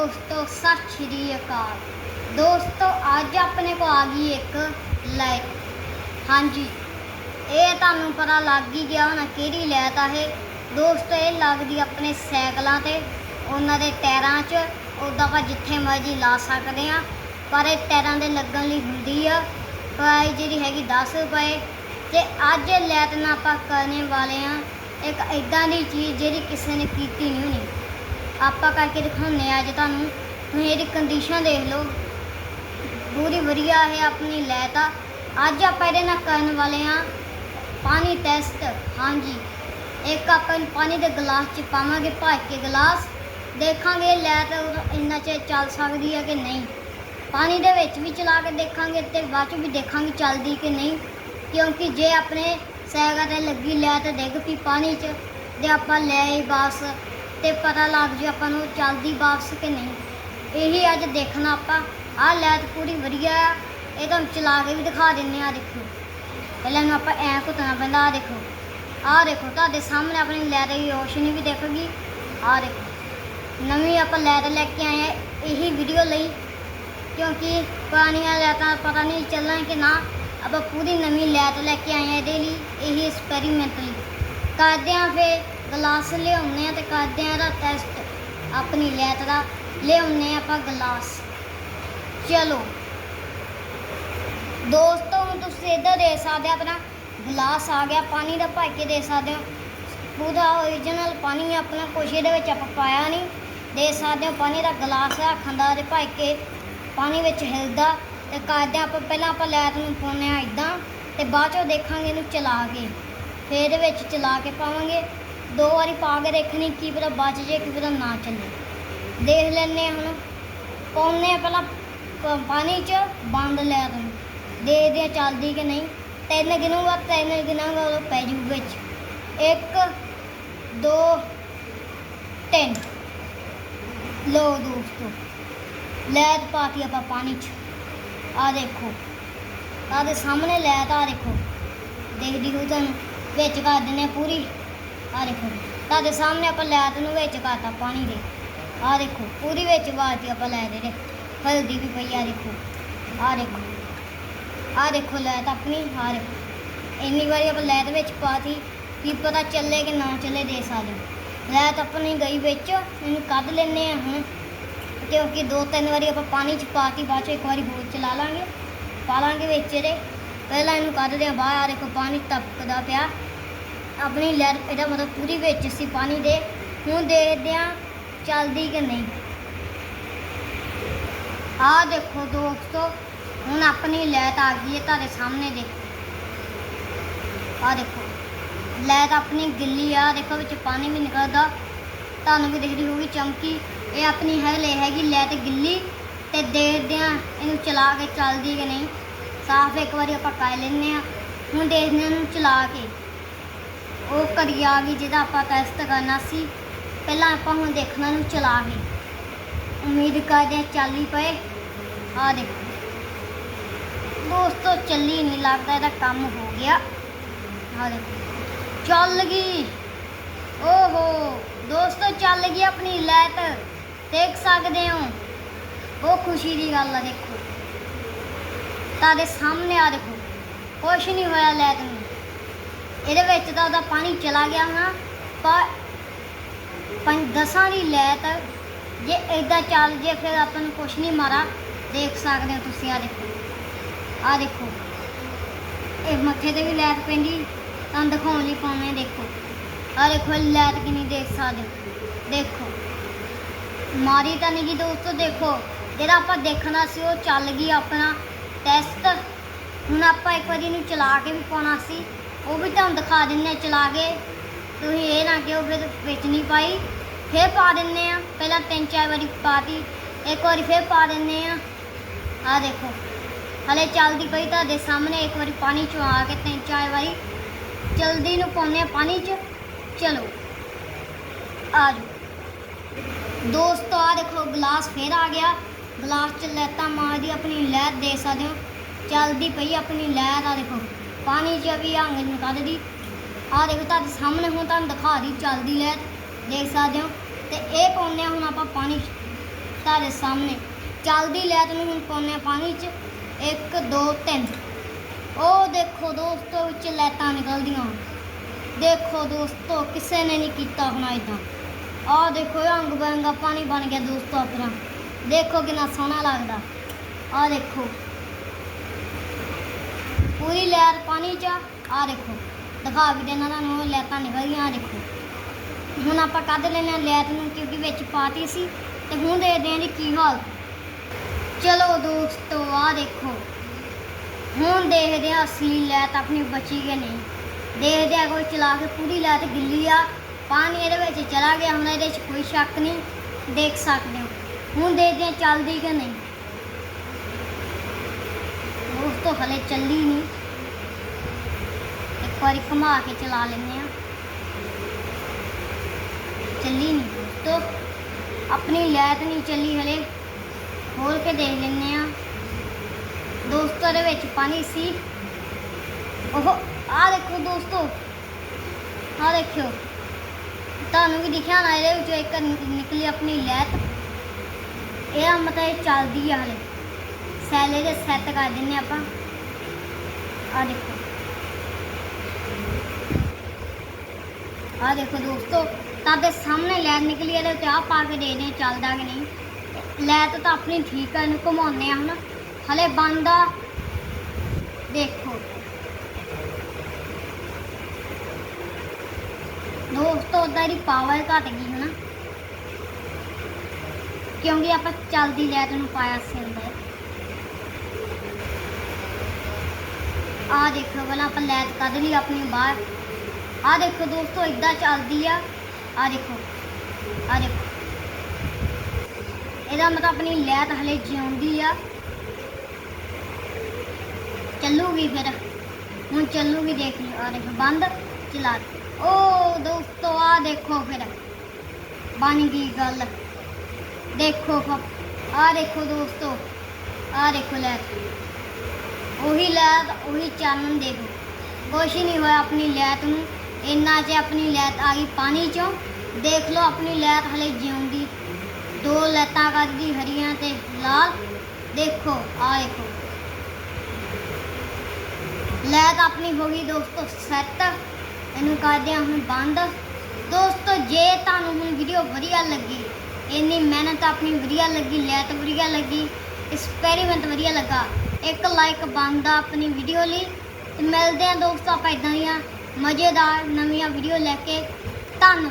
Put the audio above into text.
ਦੋਸਤੋ, ਸਤਿ ਸ਼੍ਰੀ ਅਕਾਲ। ਦੋਸਤੋ, ਅੱਜ ਆਪਣੇ ਕੋ ਆ ਗਈ ਇੱਕ ਲਾਈਟ। ਹਾਂਜੀ, ਇਹ ਤੁਹਾਨੂੰ ਪਤਾ ਲੱਗ ਹੀ ਗਿਆ ਹੋਣਾ ਕਿਹੜੀ ਲਾਈਟ ਆ ਇਹ। ਦੋਸਤੋ, ਇਹ ਲੱਗਦੀ ਆਪਣੇ ਸਾਈਕਲਾਂ ਤੇ, ਉਹਨਾਂ ਦੇ ਟਾਇਰਾਂ 'ਚ। ਉਹਦਾ ਆਪਾਂ ਜਿੱਥੇ ਮਰਜ਼ੀ ਲਾ ਸਕਦੇ ਆ ਪਰ ਇਹ ਟਾਇਰਾਂ ਦੇ ਲੱਗਣ ਲਈ ਹੁੰਦੀ ਆ। ਪ੍ਰਾਈਸ ਜਿਹੜੀ ਹੈਗੀ 10 ਰੁਪਏ। ਤੇ ਅੱਜ ਲਾਈਟ ਨਾਲ ਆਪਾਂ ਕਰਨੇ ਵਾਲੇ ਆ ਇੱਕ ਇਦਾਂ ਦੀ ਚੀਜ਼ ਜਿਹੜੀ ਕਿਸੇ ਨੇ ਕੀਤੀ ਨਹੀਂ ਹੋਣੀ। ਆਪਾਂ ਕਰਕੇ ਦਿਖਾਉਂਦੇ ਆ ਅੱਜ ਤੁਹਾਨੂੰ। ਤੁਸੀਂ ਇਹਦੀ ਕੰਡੀਸ਼ਨ ਦੇਖ ਲਓ। ਪੂਰੀ ਵਧੀਆ ਹੈ ਆਪਣੀ ਲੈਤ ਆ। ਅੱਜ ਆਪਾਂ ਇਹਦੇ ਨਾਲ ਕਰਨ ਵਾਲੇ ਆ ਪਾਣੀ ਟੈਸਟ ਹਾਂਜੀ। ਇੱਕ ਆਪਾਂ ਪਾਣੀ ਦੇ ਗਲਾਸ ਚ ਪਾਵਾਂਗੇ ਭਰ ਕੇ ਗਲਾਸ। ਦੇਖਾਂਗੇ ਲੈਤ ਇੰਨਾ ਚਿਰ ਚੱਲ ਸਕਦੀ ਹੈ ਕਿ ਨਹੀਂ। ਪਾਣੀ ਦੇ ਵਿੱਚ ਵੀ ਚਲਾ ਕੇ ਦੇਖਾਂਗੇ ਤੇ ਬਾਅਦ ਚ ਵੀ ਦੇਖਾਂਗੇ ਚੱਲਦੀ ਕਿ ਨਹੀਂ। ਕਿਉਂਕਿ ਜੇ ਆਪਣੇ ਸੈਗਾ ਤੇ ਲੱਗੀ ਲੈਤ ਡਿੱਗ ਪਈ ਪਾਣੀ 'ਚ, ਤੇ ਆਪਾਂ ਲੈ ਆਈ ਵਾਪਸ ਤੇ ਪਤਾ ਲੱਗ ਜੂ ਆਪਾਂ ਨੂੰ ਚੱਲਦੀ ਵਾਪਸ ਕਿ ਨਹੀਂ। ਇਹੀ ਅੱਜ ਦੇਖਣਾ ਆਪਾਂ। ਆਹ ਲੈਤ ਪੂਰੀ ਵਧੀਆ ਆ। ਇਹ ਤੁਹਾਨੂੰ ਚਲਾ ਕੇ ਵੀ ਦਿਖਾ ਦਿੰਨੇ ਆ ਦੇਖੋ। ਪਹਿਲਾਂ ਨੂੰ ਆਪਾਂ ਐਂ ਘੁੱਟਣਾ ਪੈਂਦਾ ਆ ਦੇਖੋ। ਆਹ ਦੇਖੋ, ਤੁਹਾਡੇ ਸਾਹਮਣੇ ਆਪਣੀ ਲੈਤ ਦੀ ਰੋਸ਼ਨੀ ਵੀ ਦੇਖੋਗੀ। ਆਹ ਦੇਖੋ। ਨਵੀਂ ਆਪਾਂ ਲੈਟ ਲੈ ਕੇ ਆਏ ਆ ਇਹੀ ਵੀਡੀਓ ਲਈ। ਕਿਉਂਕਿ ਪੁਰਾਣੀਆਂ ਲੈਟਾਂ ਪਤਾ ਨਹੀਂ ਚੱਲਣ ਕਿ ਨਾ। ਆਪਾਂ ਪੂਰੀ ਨਵੀਂ ਲੈਟ ਲੈ ਕੇ ਆਏ ਆ ਇਹਦੇ ਲਈ, ਇਹੀ ਐਕਸਪੈਰੀਮੈਂਟ ਲਈ। ਕਰਦੇ ਆ ਫੇ ਗਲਾਸ ਲਿਆਉਂਦੇ ਆ ਤੇ ਕਰਦੇ ਆ ਇਹਦਾ ਟੈਸਟ ਆਪਣੀ ਲੈਤ ਦਾ। ਲਿਆਉਂਦੇ ਆ ਆਪਾਂ ਗਲਾਸ। ਚਲੋ। ਦੋਸਤੋ, ਹੁਣ ਤੁਸੀਂ ਇੱਧਰ ਦੇ ਸਕਦੇ ਹੋ ਆਪਣਾ ਗਲਾਸ ਆ ਗਿਆ। ਪਾਣੀ ਦਾ ਭਰ ਕੇ ਦੇ ਸਕਦੇ ਹੋ। ਪੂਰਾ ਓਰੀਜਨਲ ਪਾਣੀ ਆਪਣਾ ਕੁਛ ਇਹਦੇ ਵਿੱਚ ਆਪਾਂ ਪਾਇਆ ਨਹੀਂ। ਦੇ ਸਕਦੇ ਹੋ, ਪਾਣੀ ਦਾ ਗਲਾਸ ਰੱਖਣ ਦਾ ਤੇ ਭਰ ਕੇ ਪਾਣੀ ਵਿੱਚ ਹਿਲਦਾ। ਤੇ ਕਰਦੇ ਹਾਂ ਆਪਾਂ, ਪਹਿਲਾਂ ਆਪਾਂ ਲੈਟ ਨੂੰ ਪਾਉਂਦੇ ਆ ਇਦਾਂ ਤੇ ਬਾਅਦ ਚੋਂ ਦੇਖਾਂਗੇ ਇਹਨੂੰ ਚਲਾ ਕੇ। ਫਿਰ ਇਹਦੇ ਵਿੱਚ ਚਲਾ ਕੇ ਪਾਵਾਂਗੇ। ਦੋ ਵਾਰੀ ਪਾ ਕੇ ਦੇਖਣੀ, ਕੀ ਪਤਾ ਬਚ ਜੇ, ਕੀ ਪਤਾ ਨਾ ਚੱਲੇ। ਦੇਖ ਲੈਣੇ ਹੁਣ। ਪਾਉਂਦੇ ਆ ਪਹਿਲਾਂ ਪ- ਪਾਣੀ 'ਚ, ਬੰਦ ਲੈ ਤੂੰ ਦੇਖਦੇ ਆ ਚੱਲਦੀ ਕਿ ਨਹੀਂ। ਤਿੰਨ ਗਿਣੂਗਾ ਤਿੰਨ ਗਿਣਾਂਗਾ ਉਦੋਂ ਪੈ ਜੂ ਵਿੱਚ। ਇੱਕ, ਦੋ, ਤਿੰਨ। ਲੋ ਦੋਸਤੋ, ਲੈਤ ਪਾਤੀ ਆਪਾਂ ਪਾਣੀ 'ਚ। ਆ ਦੇਖੋ। ਆਹ ਦੇ ਸਾਹਮਣੇ ਲੈਤ ਆ ਦੇਖੋ। ਦੇਖਦੀ ਹੋ ਤੁਹਾਨੂੰ ਵਿੱਚ ਕਰ ਦਿੰਦੇ ਹਾਂ ਪੂਰੀ। ਆ ਦੇਖੋ ਤੁਹਾਡੇ ਸਾਹਮਣੇ ਆਪਾਂ ਲੈਤ ਨੂੰ ਵਿੱਚ ਕਰਤਾ ਪਾਣੀ ਦੇ। ਆ ਦੇਖੋ ਪੂਰੀ ਵਿੱਚ ਵਾਤੀ ਆਪਾਂ ਲੈ ਦੇ ਰੇ ਹਲਦੀ ਵੀ ਪਈ ਆ ਦੇਖੋ। ਆ ਦੇਖੋ। ਆ ਦੇਖੋ ਲੈਤ ਆਪਣੀ ਆ ਦੇਖੋ। ਇੰਨੀ ਵਾਰੀ ਆਪਾਂ ਲੈਤ ਵਿੱਚ ਪਾਤੀ ਕੀ ਪਤਾ ਚੱਲੇ ਕਿ ਨਾ ਚੱਲੇ ਦੇ ਸਕਦੇ। ਲੈਤ ਆਪਣੀ ਗਈ ਵਿੱਚ, ਇਹਨੂੰ ਕੱਢ ਲੈਨੇ ਆ ਹੁਣ। ਕਿਉਂਕਿ ਦੋ ਤਿੰਨ ਵਾਰੀ ਆਪਾਂ ਪਾਣੀ ਚ ਪਾਤੀ, ਬਾਅਦ ਚ ਇੱਕ ਵਾਰੀ ਹੋਰ ਚਲਾ ਲਾਂਗੇ। ਪਾ ਲਾਂਗੇ ਵਿੱਚ ਇਹਦੇ। ਪਹਿਲਾਂ ਇਹਨੂੰ ਕੱਢਦੇ ਆ ਬਾਹਰ ਆ ਦੇਖੋ ਪਾਣੀ ਤਪਕਦਾ ਪਿਆ। ਆਪਣੀ ਲੈਟ ਇਹਦਾ ਮਤਲਬ ਪੂਰੀ ਵਿੱਚ ਸੀ, ਪਾਣੀ ਦੇ। ਹੁਣ ਦੇਖਦੇ ਆ ਚੱਲਦੀ ਕਿ ਨਹੀਂ। ਆਹ ਦੇਖੋ ਦੋਸਤੋ, ਹੁਣ ਆਪਣੀ ਲੈਟ ਆ ਗਈ ਹੈ ਤੁਹਾਡੇ ਸਾਹਮਣੇ ਦੇਖੋ। ਆਹ ਦੇਖੋ ਲੈਟ ਆਪਣੀ ਗਿੱਲੀ ਆ, ਦੇਖੋ ਵਿੱਚ ਪਾਣੀ ਵੀ ਨਿਕਲਦਾ। ਤੁਹਾਨੂੰ ਵੀ ਦਿਖਦੀ ਹੋਊਗੀ ਚਮਕੀ। ਇਹ ਆਪਣੀ ਹੈ ਲੈ ਹੈਗੀ ਲੈਟ ਗਿੱਲੀ। ਤੇ ਦੇਖਦੇ ਆ ਇਹਨੂੰ ਚਲਾ ਕੇ ਚੱਲਦੀ ਕਿ ਨਹੀਂ। ਸਾਫ਼ ਇੱਕ ਵਾਰੀ ਆਪਾਂ ਕਰ ਲੈਨੇ ਆ ਹੁਣ ਦੇਖਦੇ ਆ ਇਹਨੂੰ ਚਲਾ ਕੇ। ਉਹ ਘੜੀ ਆ ਗਈ ਜਿਹਦਾ ਆਪਾਂ ਟੈਸਟ ਕਰਨਾ ਸੀ। ਪਹਿਲਾਂ ਆਪਾਂ ਹੁਣ ਦੇਖਣਾ ਨੂੰ ਚਲਾ ਕੇ। ਉਮੀਦ ਕਰਦੇ ਹਾਂ ਚੱਲ ਹੀ ਪਏ। ਆ ਦੇਖੋ। ਦੋਸਤੋ, ਚੱਲੀ ਨਹੀਂ ਲੱਗਦਾ, ਇਹਦਾ ਕੰਮ ਹੋ ਗਿਆ। ਆ ਦੇਖੋ। ਚੱਲ ਗਈ। ਓਹੋ, ਦੋਸਤੋ, ਚੱਲ ਗਈ ਆਪਣੀ ਲੈਟ ਦੇਖ ਸਕਦੇ ਹੋ। ਉਹ ਖੁਸ਼ੀ ਦੀ ਗੱਲ ਆ, ਦੇਖੋ। ਤੁਹਾਡੇ ਸਾਹਮਣੇ ਆ ਦੇਖੋ। ਕੁਛ ਨਹੀਂ ਹੋਇਆ ਲੈਟ ਨੂੰ। ਇਹਦੇ ਵਿੱਚ ਤਾਂ ਉਹਦਾ ਪਾਣੀ ਚਲਾ ਗਿਆ ਹਾਂ ਪਰ ਪੰਜ ਦਸਾਂ ਦੀ ਲੈਟ ਜੇ ਇਦਾਂ ਚੱਲ ਜੇ ਫਿਰ ਆਪਾਂ ਨੂੰ ਕੁਛ ਨਹੀਂ ਮਾਰਾ ਦੇਖ ਸਕਦੇ ਹੋ ਤੁਸੀਂ ਆ ਦੇਖੋ ਆ ਦੇਖੋ। ਇਹ ਮੱਥੇ ਤੇ ਵੀ ਲੈਟ ਪੈਂਦੀ, ਤਾਂ ਦਿਖਾਉਣ ਲਈ ਪਾਉਣੇ ਦੇਖੋ। ਆ ਦੇਖੋ ਲੈਟ ਕਿੰਨੀ ਦੇਖ ਸਕਦੇ ਦੇਖੋ, ਮਾਰੀ ਤਾਂ ਨਹੀਂ ਗੀ ਦੋਸਤੋ, ਦੇਖੋ, ਜਿਹੜਾ ਆਪਾਂ ਦੇਖਣਾ ਸੀ ਉਹ ਚੱਲ ਗਈ ਆਪਣਾ ਟੈਸਟ ਹੁਣ ਆਪਾਂ ਇੱਕ ਵਾਰੀ ਇਹਨੂੰ ਚਲਾ ਕੇ ਵੀ ਪਾਉਣਾ ਸੀ। ਉਹ ਵੀ ਤੁਹਾਨੂੰ ਦਿਖਾ ਦਿੰਨੇ ਆ ਚਲਾ ਕੇ। ਤੁਸੀਂ ਇਹ ਨਾ ਕਿ ਉਹ ਫਿਰ ਵਿੱਚ ਨਹੀਂ ਪਾਈ। ਫਿਰ ਪਾ ਦਿੰਨੇ ਆ ਪਹਿਲਾਂ ਤਿੰਨ ਚਾਰ ਵਾਰੀ ਪਾਤੀ। ਇੱਕ ਵਾਰੀ ਫਿਰ ਪਾ ਦਿੰਨੇ ਆ ਆ ਦੇਖੋ। ਹਲੇ ਚੱਲਦੀ ਪਈ ਤੁਹਾਡੇ ਸਾਹਮਣੇ। ਇੱਕ ਵਾਰੀ ਪਾਣੀ ਚੋਂ ਆ ਕੇ ਤਿੰਨ ਚਾਰ ਵਾਰੀ। ਜਲਦੀ ਨੂੰ ਪਾਉਂਦੇ ਆ ਪਾਣੀ 'ਚ। ਚਲੋ। ਆ ਜਾਓ ਦੋਸਤੋ ਆ ਦੇਖੋ, ਗਲਾਸ ਫੇਰ ਆ ਗਿਆ। ਗਲਾਸ 'ਚ ਲੈਤਾ ਮਾਰਦੀ ਆਪਣੀ ਲਹਿਰ ਦੇ ਸਕਦੇ ਹੋ। ਚੱਲਦੀ ਪਈ ਆਪਣੀ ਲਹਿਰ ਆ ਦੇਖੋ। ਪਾਣੀ 'ਚ ਵੀ ਹੰਗ ਨਿਕਲਦੀ ਆ ਦੇਖੋ ਤੁਹਾਡੇ ਸਾਹਮਣੇ ਹੁਣ ਤੁਹਾਨੂੰ ਦਿਖਾ ਰਹੀ ਚੱਲਦੀ ਲਹਿਰ ਦੇਖ ਸਕਦੇ ਹੋ। ਤੇ ਇਹ ਪਾਉਂਦੇ ਆ ਹੁਣ ਆਪਾਂ ਪਾਣੀ 'ਚ, ਤੁਹਾਡੇ ਸਾਹਮਣੇ। ਚੱਲਦੀ ਲੈਟ ਨੂੰ ਹੁਣ ਪਾਉਂਦੇ ਹਾਂ ਪਾਣੀ 'ਚ। 1 2 3 ਉਹ ਦੇਖੋ ਦੋਸਤੋ, ਵਿੱਚ ਲੈਟਾਂ ਨਿਕਲਦੀਆਂ। ਦੇਖੋ ਦੋਸਤੋ, ਕਿਸੇ ਨੇ ਨਹੀਂ ਕੀਤਾ ਹੋਣਾ ਇਦਾਂ ਆਹ ਦੇਖੋ ਅੰਗ ਬੰਗਾ ਪਾਣੀ ਬਣ ਗਿਆ ਦੋਸਤੋ ਆਪਣਾ। ਦੇਖੋ ਕਿੰਨਾ ਸੋਹਣਾ ਲੱਗਦਾ। ਆਹ ਦੇਖੋ। ਪੂਰੀ ਲਹਿਰ ਪਾਣੀ 'ਚ ਆ ਦੇਖੋ, ਦਿਖਾ ਵੀ ਦੇਣਾ ਤੁਹਾਨੂੰ ਲੈਟਾਂ ਨਿਕਲ ਗਈਆਂ ਆਹ ਦੇਖੋ। ਹੁਣ ਆਪਾਂ ਕੱਢ ਲੈਣਾ ਲੈਟ ਨੂੰ, ਕਿਉਂਕਿ ਵਿੱਚ ਪਾਤੀ ਸੀ, ਤੇ ਹੁਣ ਦੇਖਦੇ ਹਾਂ ਜੀ ਕੀ ਹਾਲ। ਚਲੋ ਦੋਸਤੋ, ਆਹ ਦੇਖੋ। ਹੁਣ ਦੇਖਦੇ ਹਾਂ ਅਸਲੀ ਲੈਤ ਆਪਣੀ ਬਚੀ ਕਿ ਨਹੀਂ। ਦੇਖਦੇ ਹਾਂ ਕੋਈ ਚਲਾ ਕੇ ਪੂਰੀ ਲੈਤ ਗਿੱਲੀ ਆ, ਪਾਣੀ ਇਹਦੇ ਵਿੱਚ ਚਲਾ ਗਿਆ, ਹੁਣ ਇਹਦੇ 'ਚ ਕੋਈ ਸ਼ੱਕ ਨਹੀਂ, ਦੇਖ ਸਕਦੇ ਹੋ। ਹੁਣ ਦੇਖਦੇ ਹਾਂ ਚੱਲਦੀ ਕਿ ਨਹੀਂ। ਦੋਸਤੋ ਹਲੇ ਚੱਲੀ ਨਹੀਂ। ਇੱਕ ਵਾਰੀ ਘੁਮਾ ਕੇ ਚਲਾ ਲੈਂਦੇ ਆ ਚੱਲੀ ਨਹੀਂ ਦੋਸਤੋ। ਆਪਣੀ ਲੈਤ ਨਹੀਂ ਚੱਲੀ ਹਲੇ। ਖੋਲ ਕੇ ਦੇਖ ਲੈਂਦੇ ਆ ਦੋਸਤੋ ਦੇ ਵਿੱਚ ਪਾਣੀ ਸੀ। ਉਹ ਆ ਦੇਖੋ ਦੋਸਤੋ। ਆ ਦੇਖਿਓ। ਤੁਹਾਨੂੰ ਵੀ ਦਿਖਿਆ ਨਾ ਇਹਦੇ ਵਿੱਚੋਂ ਇੱਕ ਨਿਕਲੀ ਆਪਣੀ ਲੈਤ। ਇਹ ਮਤਲਬ ਚੱਲਦੀ ਆ ਹਲੇ। ਸੈਲੇ ਦੇ ਸੈੱਟ ਕਰ ਦਿੰਨੇ ਆਪਾਂ ਆ ਦੇਖੋ ਆ ਦੇਖੋ ਦੋਸਤੋ ਤੁਹਾਡੇ ਸਾਹਮਣੇ ਲੈਟ ਨਿਕਲੀ ਇਹਦੇ ਉੱਤੇ ਆ ਪਾ ਕੇ ਦੇਖਦੇ ਹਾਂ ਚੱਲਦਾ ਕਿ ਨਹੀਂ ਲੈਟ ਤਾਂ ਆਪਣੀ ਠੀਕ ਆ ਇਹਨੂੰ ਘੁਮਾਉਂਦੇ ਆ ਹੁਣ ਹਲੇ ਬੰਦ ਆ ਦੇਖੋ ਦੋਸਤੋ ਉਹਦਾ ਦੀ ਪਾਵਰ ਘਟ ਗਈ ਹਨਾ ਕਿਉਂਕਿ ਆਪਾਂ ਚੱਲਦੀ ਲੈਟ ਨੂੰ ਪਾਇਆ ਸੀ ਅੰਦਰ ਆ ਦੇਖੋ, ਪਹਿਲਾਂ ਆਪਾਂ ਲੈਤ ਕੱਢ ਲਈ ਆਪਣੀ ਬਾਹਰ। ਆ ਦੇਖੋ ਦੋਸਤੋ ਇਦਾਂ ਚੱਲਦੀ ਆ। ਆ ਦੇਖੋ ਆ ਦੇਖੋ। ਇਹਦਾ ਮਤਲਬ ਆਪਣੀ ਲੈਤ ਹਲੇ ਜਿਉਂਦੀ ਆ। ਚੱਲੂਗੀ ਫਿਰ। ਹੁਣ ਚੱਲੂਗੀ ਦੇਖ ਲਿਓ ਆ ਦੇਖੋ, ਬੰਦ, ਚਲਾ ਓ ਦੋਸਤੋ ਆ ਦੇਖੋ ਫਿਰ। ਬਣ ਗਈ ਗੱਲ। ਦੇਖੋ ਆ ਦੇਖੋ ਦੋਸਤੋ ਆ ਦੇਖੋ ਲੈਤ ਉਹੀ ਲੈਤ, ਉਹੀ ਚਾਨਣ ਦੇਖੋ ਕੁਛ ਨਹੀਂ ਹੋਇਆ ਆਪਣੀ ਲੈਤ ਨੂੰ। ਇੰਨਾ ਚ ਆਪਣੀ ਲੈਤ ਆ ਗਈ ਪਾਣੀ ਚੋਂ, ਦੇਖ ਲਓ ਆਪਣੀ ਲੈਤ ਹਲੇ ਜਿਉਂਦੀ। ਦੋ ਲੈਤਾਂ ਕਰਦੀ ਹਰੀਆਂ ਤੇ ਲਾਲ। ਦੇਖੋ, ਆ ਦੇਖੋ। ਲੈਤ ਆਪਣੀ ਹੋ ਗਈ ਦੋਸਤੋ ਸੈੱਟ ਇਹਨੂੰ ਕਰਦੇ ਹਾਂ ਹੁਣ ਬੰਦ। ਦੋਸਤੋ, ਜੇ ਤੁਹਾਨੂੰ ਹੁਣ ਵੀਡੀਓ ਵਧੀਆ ਲੱਗੀ, ਇੰਨੀ ਮਿਹਨਤ ਆਪਣੀ ਵਧੀਆ ਲੱਗੀ, ਲੈਤ ਵਧੀਆ ਲੱਗੀ ਐਕਸਪੈਰੀਮੈਂਟ ਵਧੀਆ ਲੱਗਾ ਇੱਕ ਲਾਈਕ ਬਣਦਾ ਆਪਣੀ ਵੀਡੀਓ ਲਈ। ਤੇ ਮਿਲਦੇ ਹਾਂ ਦੋਸਤੋ ਆਪਾਂ ਇਦਾਂ ਦੀਆਂ ਮਜ਼ੇਦਾਰ ਨਵੀਆਂ ਵੀਡੀਓ ਲੈ ਕੇ। ਧੰਨਵਾਦ।